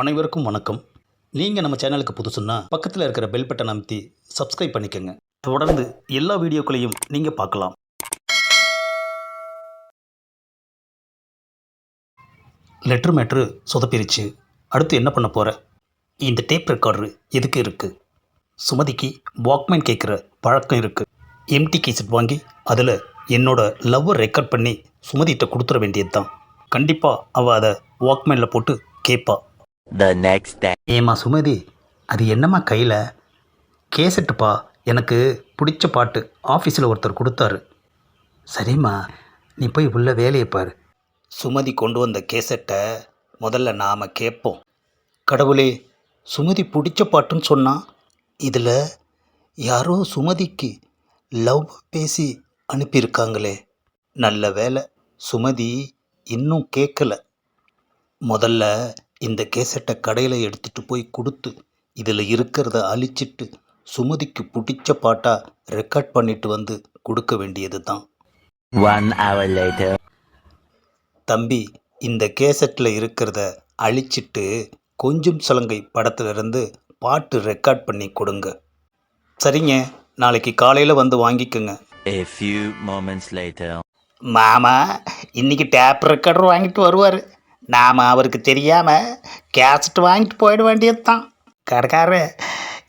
அனைவருக்கும் வணக்கம். நீங்கள் நம்ம சேனலுக்கு புதுசுன்னா பக்கத்தில் இருக்கிற பெல் பட்டன் அமைத்தி சப்ஸ்கிரைப் பண்ணிக்கோங்க. தொடர்ந்து எல்லா வீடியோக்களையும் நீங்கள் பார்க்கலாம். லெட்ரு மேட்ரு சொதப்பிருச்சு. அடுத்து என்ன பண்ண போகிற இந்த டேப் ரெக்கார்டரு எதுக்கு இருக்குது சுமதிக்கு வாக்மேன் கேட்குற பழக்கம் இருக்குது எம்டி கேசட் வாங்கி அதில் என்னோட லவ்வை ரெக்கார்ட் பண்ணி சுமதிகிட்ட கொடுத்துட வேண்டியது தான் கண்டிப்பாக அவள் அதை வாக்மேனில் போட்டு கேட்பா த நெக்ஸ்ட் டே ஏம்மா சுமதி அது என்னம்மா கையில்? கேசட்டுப்பா எனக்கு பிடிச்ச பாட்டு ஆஃபீஸில் ஒருத்தர் கொடுத்தாரு. சரிம்மா நீ போய் உள்ள வேலையை பாரு. சுமதி கொண்டு வந்த கேசட்டை முதல்ல நாம் கேட்போம். கடவுளே சுமதி பிடிச்ச பாட்டுன்னு சொன்னால் இதில் யாரோ சுமதிக்கு லவ் பேசி அனுப்பியிருக்காங்களே. நல்ல வேலை சுமதி இன்னும் கேட்கல. முதல்ல இந்த கேசட்டை கடையில் எடுத்துகிட்டு போய் கொடுத்து இதில் இருக்கிறத அழிச்சிட்டு சுமதிக்கு பிடிச்ச பாட்டாக ரெக்கார்ட் பண்ணிட்டு வந்து கொடுக்க வேண்டியது தான். தம்பி இந்த கேசட்டில் இருக்கிறத அழிச்சிட்டு கொஞ்சம் சலங்கை படத்துலேருந்து பாட்டு ரெக்கார்ட் பண்ணி கொடுங்க சரிங்க நாளைக்கு காலையில் வந்து வாங்கிக்கோங்க A few moments later. மாமா இன்னைக்கு டேப் ரெக்கார்டர் வாங்கிட்டு வருவார் நாம் அவருக்கு தெரியாமல் கேசட் வாங்கிட்டு போயிட வேண்டியது தான் கடைக்காரரு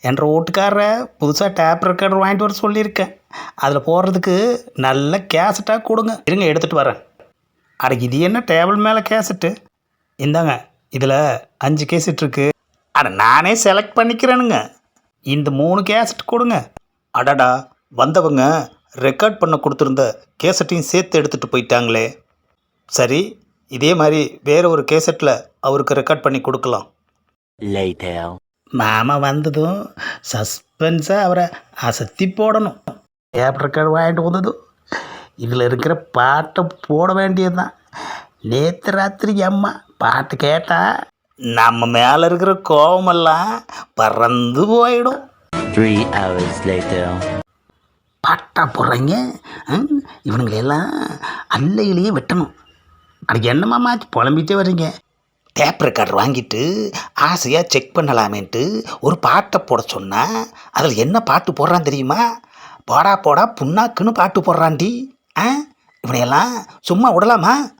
என்ற வீட்டுக்காரரை புதுசாக டேப் ரெக்கார்டர் வாங்கிட்டு வர சொல்லியிருக்கேன். அதில் போடுறதுக்கு நல்ல கேசட்டாக கொடுங்க. இருங்க எடுத்துகிட்டு வரேன். அட இது என்ன டேபிள் மேலே கேசட்டு? இந்தாங்க இதில் அஞ்சு கேசட் இருக்குது அட நானே செலக்ட் பண்ணிக்கிறேனுங்க. இந்த மூணு கேசட் கொடுங்க. அடடா வந்தவங்க ரெக்கார்ட் பண்ண கொடுத்துருந்த கேசட்டையும் சேர்த்து எடுத்துகிட்டு போயிட்டாங்களே. சரி இதே மாதிரி வேற ஒரு கேசட்டில் அவருக்கு ரெக்கார்ட் பண்ணி கொடுக்கலாம். மாமா வந்ததும் சஸ்பென்ஸாக அவரை அசத்தி போடணும். டேப் ரெக்கார்டு வாங்கிட்டு வந்ததும் இதில் இருக்கிற பாட்டை போட வேண்டியது தான் நேற்று ராத்திரி அம்மா பாட்டு கேட்டா நம்ம மேலே இருக்கிற கோபமெல்லாம் பறந்து போயிடும். Three hours later. பாட்டா போடுறீங்க ம், இவனுங்களெல்லாம் அல்லையிலேயே வெட்டணும். அது என்னமாச்சு புலம்பிட்டே வர்றீங்க? டேப் ரெக்கார்டர் வாங்கிட்டு ஆசையாக செக் பண்ணலாமேன்ட்டு ஒரு பாட்டை போட சொன்னால் அதில் என்ன பாட்டு போடுறான் தெரியுமா? போடா போடா புண்ணாக்குன்னு பாட்டு போடுறான்டி. ஆ? இவனையெல்லாம் சும்மா விடலாமா?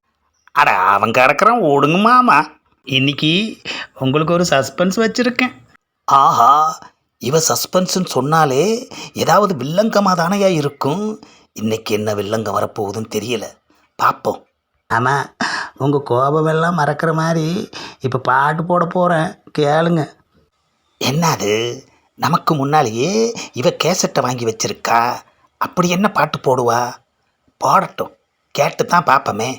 அட அவன் கிடக்குறான் ஓடுங்கம்மாமா இன்னைக்கு உங்களுக்கு ஒரு சஸ்பென்ஸ் வச்சுருக்கேன். ஆஹா இவ சஸ்பென்ஸ்னு சொன்னாலே ஏதாவது வில்லங்கமாக தானையா இருக்கும்? இன்னைக்கு என்ன வில்லங்கம் வரப்போகுதுன்னு தெரியல. பார்ப்போம் ஆமாம் உங்கள் கோபமெல்லாம் மறக்கிற மாதிரி இப்போ பாட்டு போட போகிறேன் கேளுங்க. என்னது நமக்கு முன்னாலேயே இவ கேசட்டை வாங்கி வச்சிருக்கா. அப்படி என்ன பாட்டு போடுவா? போடட்டும். கேட்டு தான் பார்ப்போமே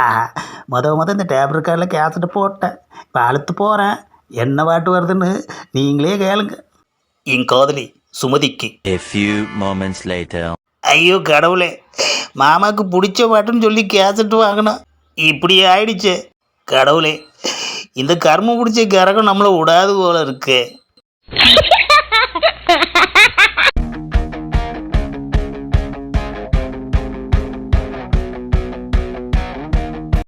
ஆ முத முத இந்த டேப் ரெக்கார்டில் கேசட்டு போட்டேன். இப்போ அழுத்து போகிறேன் என்ன பாட்டு வருதுன்னு நீங்களே கேளுங்க. என் காதலி சுமதிக்கு. A few moments later. ஐயோ கடவுளே. மாமாவுக்கு பிடிச்ச பாட்டுன்னு சொல்லி கேசட் வாங்கினோம் இப்படி ஆயிடுச்சு. கடவுளே இந்த கர்மம் பிடிச்ச கரகம் நம்மளை விடாது போல இருக்கு.